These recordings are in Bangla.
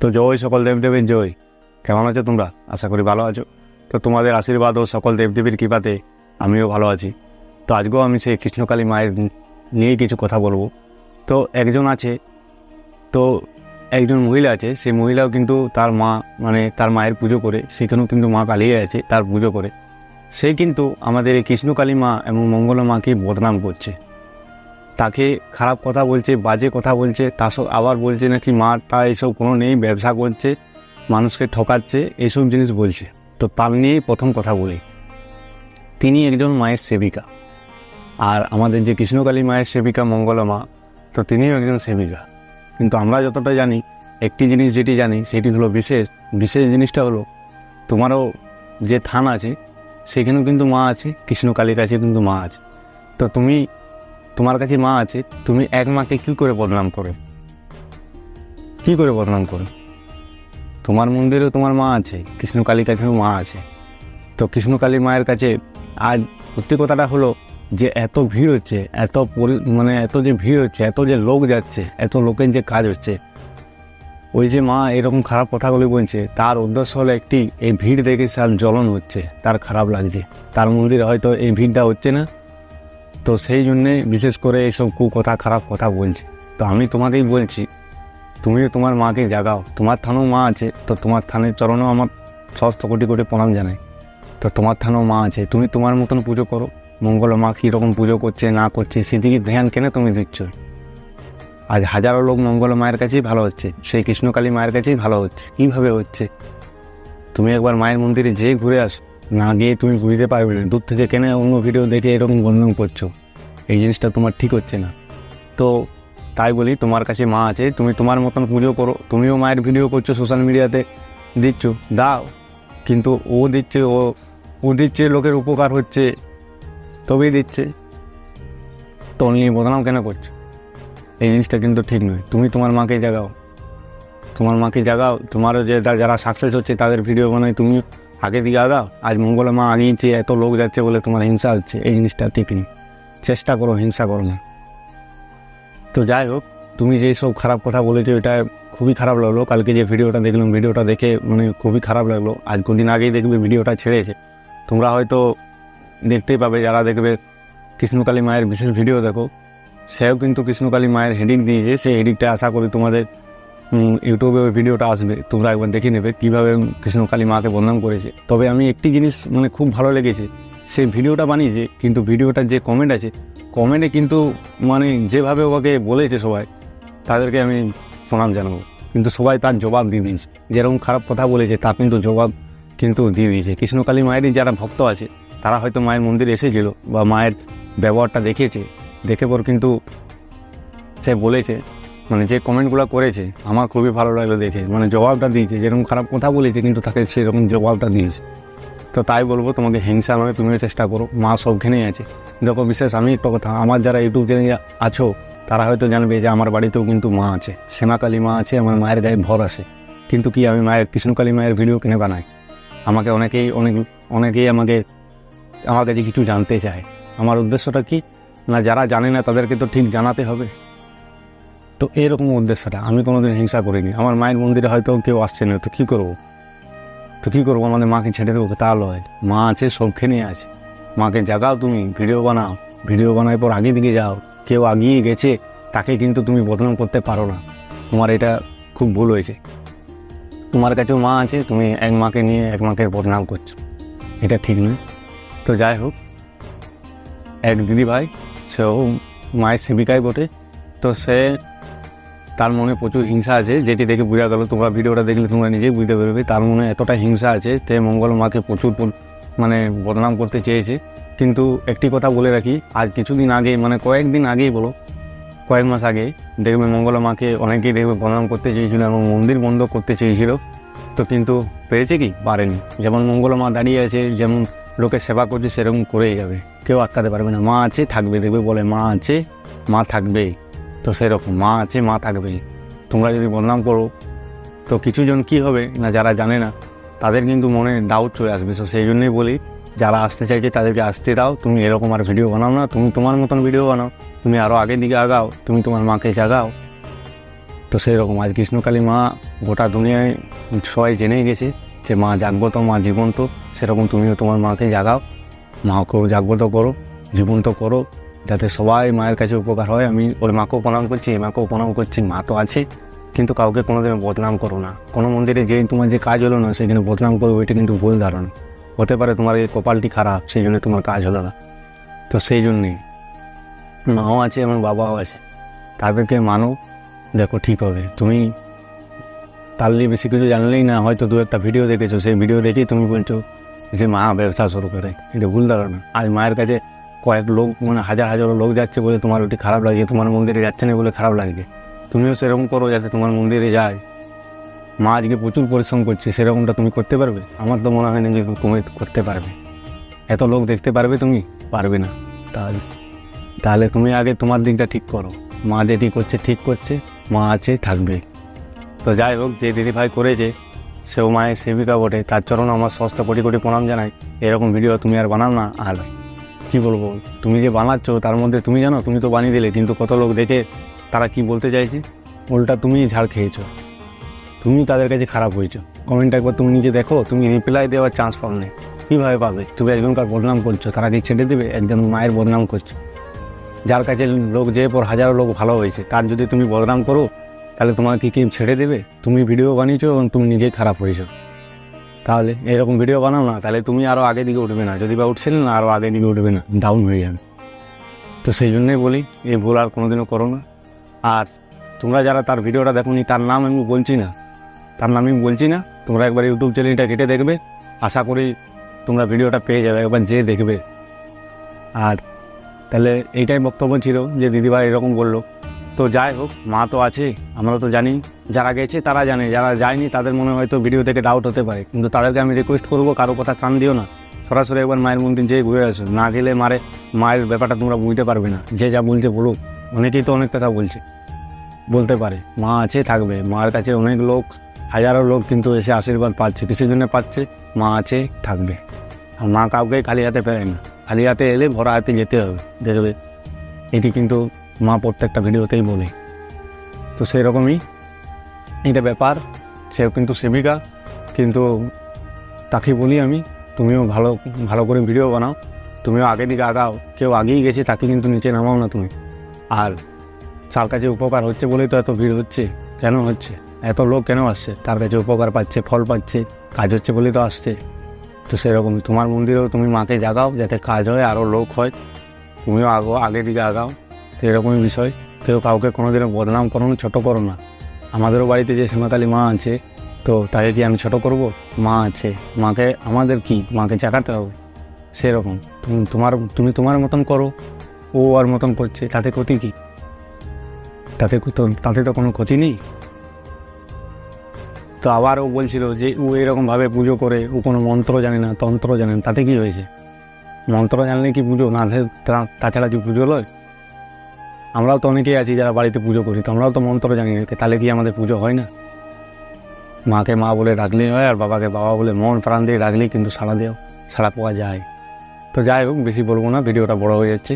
তো জয় সকল দেবদেবীর, জয়। কেমন আছো তোমরা? আশা করি ভালো আছো। তো তোমাদের আশীর্বাদ ও সকল দেবদেবীর কৃপাতে আমিও ভালো আছি। তো আজকেও আমি সেই কৃষ্ণকালী মায়ের নিয়ে কিছু কথা বলব। তো একজন আছে, তো একজন মহিলা আছে, সেই মহিলাও কিন্তু তার মা মানে তার মায়ের পুজো করে সেখানেও কিন্তু মা কালিয়ে আছে, তার পুজো করে। সে কিন্তু আমাদের এই কৃষ্ণকালী মা এবং মঙ্গলা মাকে বদনাম করছে। তাকে খারাপ কথা বলছে, বাজে কথা বলছে তা আবার বলছে নাকি মাটা এসব কোনো নেই, ব্যবসা করছে, মানুষকে ঠকাচ্ছে এইসব জিনিস বলছে। তো তার নিয়েই প্রথম কথা বলি। তিনি একজন মায়ের সেবিকা। আর আমাদের যে কৃষ্ণকালী মায়ের সেবিকা মঙ্গলা মা, তো তিনিও একজন সেবিকা। কিন্তু আমরা যতটা জানি, একটি জিনিস যেটি জানি, সেটি হলো বিশেষ বিশেষ জিনিসটা হলো, তোমারও যে থান আছে, সেখানেও কিন্তু মা আছে, কৃষ্ণকালীর কাছে কিন্তু মা আছে। তো তুমি তোমার কাছে মা আছে, তুমি এক মাকে কী করে বদনাম করে? কী করে বদনাম করো? তোমার মন্দিরেও তোমার মা আছে, কৃষ্ণকালীর কাছেও মা আছে। তো কৃষ্ণকালী মায়ের কাছে আজ সত্যি কথাটা হলো যে এত ভিড় হচ্ছে, এত মানে এত যে ভিড় হচ্ছে, এত যে লোক যাচ্ছে, এত লোকের যে কাজ হচ্ছে, ওই যে মা এরকম খারাপ কথাগুলি বলছে, তার উদ্দেশ্য হলো একটি, এই ভিড় দেখে তার জ্বলন হচ্ছে, তার খারাপ লাগছে। তার মন্দিরে হয়তো এই ভিড়টা হচ্ছে না তো সেই জন্যে বিশেষ করে এইসব কু কথা খারাপ কথা বলছে। তো আমি তোমাকেই বলছি, তুমিও তোমার মাকে জাগাও। তোমার থানেও মা আছে, তো তোমার থানের চরণও আমার সহস্ত কোটি কোটি প্রণাম জানাই। তো তোমার থানেও মা আছে, তুমি তোমার মতন পুজো করো। মঙ্গল মা কীরকম পুজো করছে, না করছে, সেদিকে ধ্যান কেন তুমি দিচ্ছ। আজ হাজারো লোক মঙ্গল মায়ের কাছেই ভালো হচ্ছে, সেই কৃষ্ণকালী মায়ের কাছেই ভালো হচ্ছে। কীভাবে হচ্ছে? তুমি একবার মায়ের মন্দিরে যেয়ে ঘুরে আসো। না গিয়ে তুমি বুঝতে পারবে না। দূর থেকে কেন অন্য ভিডিও দেখে এরকম বন্ধন করছ। এই জিনিসটা তোমার ঠিক হচ্ছে না। তো তাই বলি, তোমার কাছে মা আছে, তুমি তোমার মতন পুজো করো। তুমিও মায়ের ভিডিও করছ সোশ্যাল মিডিয়াতে দিচ্ছ, দাও। কিন্তু ও দিচ্ছে, ও ও দিচ্ছে, লোকের উপকার হচ্ছে, তবেই দিচ্ছে। তো নিয়ে বদনাম কেন করছ? এই জিনিসটা কিন্তু ঠিক নয়। তুমি তোমার মাকে জাগাও। তোমার মাকে জাগাও। তোমারও যা- যারা সাকসেস হচ্ছে, তাদের ভিডিও বানায় তুমি। আগে দিকে আগাও। আজ মঙ্গলা মা আগিয়েছে এত লোক যাচ্ছে বলে তোমার হিংসা হচ্ছে, এই জিনিসটা ঠিক নেই চেষ্টা করো, হিংসা করো না। তো যাই হোক, তুমি যে সব খারাপ কথা বলেছ, এটা খুবই খারাপ লাগল। কালকে যে ভিডিওটা দেখলাম, ভিডিওটা দেখে মানে খুবই খারাপ লাগল। আজ কদিন আগেই দেখবে ভিডিওটা ছেড়েছে। তোমরা হয়তো দেখতেই পাবে, যারা দেখবে কৃষ্ণকালী মায়ের বিশেষ ভিডিও দেখো, সেও কিন্তু কৃষ্ণকালী মায়ের হেডিং দিয়েছে। সেই হেডিংটা আশা করি তোমাদের ইউটিউবে ওই ভিডিওটা আসবে, তোমরা একবার দেখে নেবে কীভাবে কৃষ্ণকালী মাকে বদনাম করেছে। তবে আমি একটি জিনিস মানে খুব ভালো লেগেছে, সেই ভিডিওটা বানিয়েছে, কিন্তু ভিডিওটার যে কমেন্ট আছে কমেন্টে কিন্তু মানে যেভাবে ওকে বলেছে সবাই, তাদেরকে আমি প্রণাম জানাব। কিন্তু সবাই তার জবাব দিয়ে দিয়েছে, যেরকম খারাপ কথা বলেছে, তার কিন্তু জবাব কিন্তু দিয়ে দিয়েছে। কৃষ্ণকালী মায়েরই যারা ভক্ত আছে, তারা হয়তো মায়ের মন্দিরে এসেছিল বা মায়ের ব্যবহারটা দেখেছে, দেখে পর কিন্তু সে বলেছে মানে যে কমেন্টগুলো করেছে, আমার খুবই ভালো লাগল দেখে। মানে জবাবটা দিয়েছে, যেরকম খারাপ কথা বলেছে, কিন্তু তাকে সেরকম জবাবটা দিয়েছে। তো তাই বলব তোমাকে হিংসা নয়, তুমিও চেষ্টা করো, মা সবখানেই আছে। দেখো, বিশেষ আমি একটা কথা, আমার যারা ইউটিউব চ্যানেলে আছো, তারা হয়তো জানবে যে আমার বাড়িতেও কিন্তু মা আছে। সেনাকালী মা আছে, আমার মায়ের গায়ে ভর আছে। কিন্তু কি আমি মায়ের কৃষ্ণকালী মায়ের ভিডিও কিনে বানাই? আমাকে অনেকেই, অনেক, অনেকেই আমাকে, আমার কাছে কিছু জানতে চায়। আমার উদ্দেশ্যটা কি? না, যারা জানে না, তাদেরকে তো ঠিক জানাতে হবে। তো এরকম উদ্দেশ্যটা আমি কোনোদিন হিংসা করিনি। আমার মায়ের মন্দিরে হয়তো কেউ আসছে না, তো কী করব? তো কী করব? আমাদের মাকে ছেড়ে দেবো তা লয়। মা আছে সবখানেই আছে। মাকে জাগাও তুমি, ভিডিও বানাও। ভিডিও বানাই পর আগে দিকে যাও। কেউ আগিয়ে গেছে, তাকে কিন্তু তুমি বদনাম করতে পারো না। তোমার এটা খুব ভুল হয়েছে। তোমার কাছেও মা আছে, তুমি এক মাকে নিয়ে এক মাকে বদনাম করছ। এটা ঠিক নয়। তো যাই হোক, এক দিদি ভাই সেও মায়ের সেবিকাই বটে। তো সে তার মনে প্রচুর হিংসা আছে, যেটি দেখে বোঝা গেল তোমরা ভিডিওটা দেখলে তোমরা নিজেই বুঝতে পারবে। তার মনে এতটা হিংসা আছে তে মঙ্গল মাকে প্রচুর মানে বদনাম করতে চেয়েছে। কিন্তু একটি কথা বলে রাখি আজ কিছুদিন আগে মানে কয়েকদিন আগেই বলো, কয়েক মাস আগে দেখবে মঙ্গল মাকে অনেকেই দেখবে বদনাম করতে চেয়েছিল এবং মন্দির বন্ধ করতে চেয়েছিল। তো কিন্তু পেরেছে কি? পারেনি। যেমন মঙ্গল মা দাঁড়িয়ে আছে, যেমন লোকের সেবা করছে, সেরকম করেই যাবে। কেউ আটকাতে পারবে না। মা আছে, থাকবে। দেখবে বলে, মা আছে, মা থাকবে। তো সেরকম, মা আছে, মা থাকবে। তোমরা যদি বদনাম করো, তো কিছুজন কি হবে না যারা জানে না, তাদের কিন্তু মনে ডাউট চলে আসবে। তো সেই জন্যই বলি, যারা আসতে চাইছে তাদেরকে আসতে দাও। তুমি এরকম আর ভিডিও বানাও না, তুমি তোমার মতন ভিডিও বানাও। তুমি আরও আগের দিকে আগাও, তুমি তোমার মাকে জাগাও। তো সেই রকম আজ কৃষ্ণকালী মা গোটা দুনিয়ায় সবাই জেনেই গেছে যে মা জাগ্রত, মা জীবন্ত, সেরকম তুমিও তোমার মাকে জাগাও। মাকেও জাগ্রত করো, জীবন্ত করো। যাতে সবাই মায়ের কাছে উপকার হয়, আমি ওই মাকেও প্রণাম করছি, এই মাকেও প্রণাম করছি, মা তো আছে, কিন্তু কাউকে কোনোদিন বদনাম করো না। কোনো মন্দিরে যে তোমার যে কাজ হলো না, সেখানে বদনাম করো, ওইটা কিন্তু ভুল ধারণা। হতে পারে তোমার এই কপালটি খারাপ, সেই জন্য তোমার কাজ হলো না। তো সেই জন্যেই মাও আছে এবং বাবাও আছে, তাদেরকে মানো, দেখো ঠিক হবে। তুমি তার নিয়ে বেশি কিছু জানলেই না, হয়তো দু একটা ভিডিও দেখেছ, সেই ভিডিও দেখেই তুমি বলছো যে মা ব্যবসা শুরু করে, এটা ভুল ধারণা। আজ মায়ের কাছে কয়েক লোক মানে হাজার হাজার লোক যাচ্ছে বলে তোমার ওটি খারাপ লাগে তোমার মন্দিরে যাচ্ছে না বলে খারাপ লাগবে তুমিও সেরকম করো যাতে তোমার মন্দিরে যায়। মা আজকে প্রচুর পরিশ্রম করছে, সেরকমটা তুমি করতে পারবে? আমার তো মনে হয় না যে তুমি করতে পারবে। এত লোক দেখতে পারবে তুমি? পারবে না। তাহলে তাহলে তুমি আগে তোমার দিকটা ঠিক করো। মা যেটি করছে ঠিক করছে, মা আছে, থাকবে। তো যাই হোক, যে দিদিভাই করেছে, সেও মায়ের সেবিকা বটে। তার চরণ আমার সমস্ত কোটি কোটি প্রণাম জানাই। এরকম ভিডিও তুমি আর বানাও না, আর কি বলব? তুমি যে বানাচ্ছ, তার মধ্যে তুমি জানো, তুমি তো বানিয়ে দিলে, কিন্তু কত লোক দেখে তারা কি বলতে চাইছে? উল্টা তুমি ঝাড় খেয়েছো। তুমি তাদের কাছে খারাপ হয়েছো। কমেন্ট একবার তুমি নিজে দেখো, তুমি রিপ্লাই দেওয়ার চান্স পাও না। কীভাবে পাবে? তুমি একজনকার বদনাম করছ, তারা কি ছেড়ে দেবে? একজন মায়ের বদনাম করছ। যার কাছে লোক যে পর হাজারো লোক ভালো হয়েছে, তার যদি তুমি বদনাম করো, তাহলে তোমার কি কি ছেড়ে দেবে? তুমি ভিডিও বানিয়েছো এবং তুমি নিজেই খারাপ হয়েছো। তাহলে এরকম ভিডিও বানাও না, তাহলে তুমি আরও আগে দিকে উঠবে না। যদি বা উঠছিলে না আরও আগে দিকে উঠবে না ডাউন হয়ে যাবে। তো সেই জন্যই বলি এই ভুল আর কোনোদিনও করো না। আর তোমরা যারা তার ভিডিওটা দেখোনি, তার নাম আমি বলছি না। তার নাম আমি বলছি না, তোমরা একবার ইউটিউব চ্যানেলটা কেটে দেখবে। আশা করি তোমরা ভিডিওটা পেয়ে যাবে, একবার যে দেখবে। আর তাহলে এইটাই বক্তব্য ছিল, যে দিদিভাই এরকম বলল। তো যাই হোক, মা তো আছে, আমরা তো জানি। যারা গেছে তারা জানে, যারা যায়নি তাদের মনে হয়তো ভিডিও থেকে ডাউট হতে পারে। কিন্তু তাদেরকে আমি রিকোয়েস্ট করব, কারও কথা কান দিও না। সরাসরি একবার মায়ের মন্দির যেয়ে ঘুরে আসো। না গেলে মারে, মায়ের ব্যাপারটা তোমরা বুঝতে পারবে না। যে যা বলছে বলুক অনেকেই তো অনেক কথা বলছে। বলতে পারে। মা আছে, থাকবে। মার কাছে অনেক লোক, হাজারো লোক কিন্তু এসে আশীর্বাদ পাচ্ছে কিসের জন্য পাচ্ছে। মা আছে, থাকবে। আর মা কাউকে খালি হাতে ফেরে না। খালি হাতে এলে ভরা হাতে যেতে হবে। দেখবে। এটি কিন্তু মা প্রত্যেকটা ভিডিওতেই বলে। তো সেরকমই এটা ব্যাপার, সেও কিন্তু সেবিকা, কিন্তু তাকে বলি আমি, তুমিও ভালো ভালো করে ভিডিও বানাও, তুমিও আগে দিকে আগাও, কেউ আগেই গেছে তাকে কিন্তু নিচে নামাও না তুমি। আর তার কাছে উপকার হচ্ছে বলেই তো এত ভিড় হচ্ছে, কেন হচ্ছে? এত লোক কেন আসছে? তার কাছে উপকার পাচ্ছে, ফল পাচ্ছে, কাজ হচ্ছে বলেই তো আসছে। তো সেরকম তোমার মন্দিরেও তুমি মাকে জাগাও, যাতে কাজ হয় আরও লোক হয়, তুমিও আগো, আগে দিকে আগাও। এরকমই বিষয়। কেউ কাউকে কোনোদিনও বদনাম করো না, ছোটো করো না। আমাদেরও বাড়িতে যে শ্যামাকালী মা আছে, তো তাকে কি আমি ছোট করব? মা আছে। মাকে আমাদের কি? মাকে চাকাতে হবে। সেরকম। তুমি তোমার তুমি তোমার মতন করো। ও আর মতন করছে, তাতে ক্ষতি কি? তাতে তাতে তো কোনো ক্ষতি নেই? তো আবার ও বলছিল যে, ও এরকমভাবে পুজো করে, ও কোনো মন্ত্র জানে না, তন্ত্র জানে না, তাতে কি হয়েছে? মন্ত্র জানলে কি পুজো? না তাছাড়া কি পুজো লয়? আমরাও তো অনেকেই আছি যারা বাড়িতে পুজো করি, তো আমরাও তো মন্ত্র জানি না, তাহলে কি আমাদের পুজো হয় না? মাকে মা বলে ডাকলেই হয় আর বাবাকে বাবা বলে মন প্রাণ দিয়ে ডাকলেই কিন্তু সাড়া দেও, সাড়া পাওয়া যায়। তো যাই হোক, বেশি বলব না, ভিডিওটা বড় হয়ে যাচ্ছে।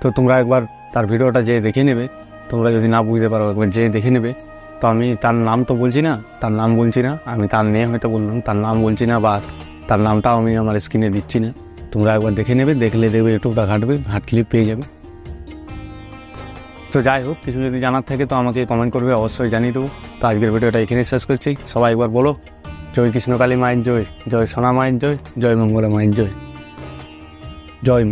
তো তোমরা একবার তার ভিডিওটা যে দেখে নেবে, তোমরা যদি না বুঝতে পারো একবার যে দেখে নেবে। তো আমি তার নাম তো বলছি না, তার নাম বলছি না, আমি তার নিয়ে হয়তো বললাম, তার নাম বলছি না বা তার নামটাও আমি আমার স্ক্রিনে দিচ্ছি না। তোমরা একবার দেখে নেবে, দেখলে দেখবে, ইউটিউবটা ঘাটবে, ঘাটলে পেয়ে যাবে। তো যাই হোক, কিছু যদি জানার থাকে তো আমাকে কমেন্ট করবে, অবশ্যই জানিয়ে দেবো। তো আজকের ভিডিওটা এখানেই শেষ করছি। সবাই একবার বলো, জয় কৃষ্ণকালী মায়ের জয় জয় সোনা মায়ের জয় জয় মঙ্গলা মায়ের জয়। জয়।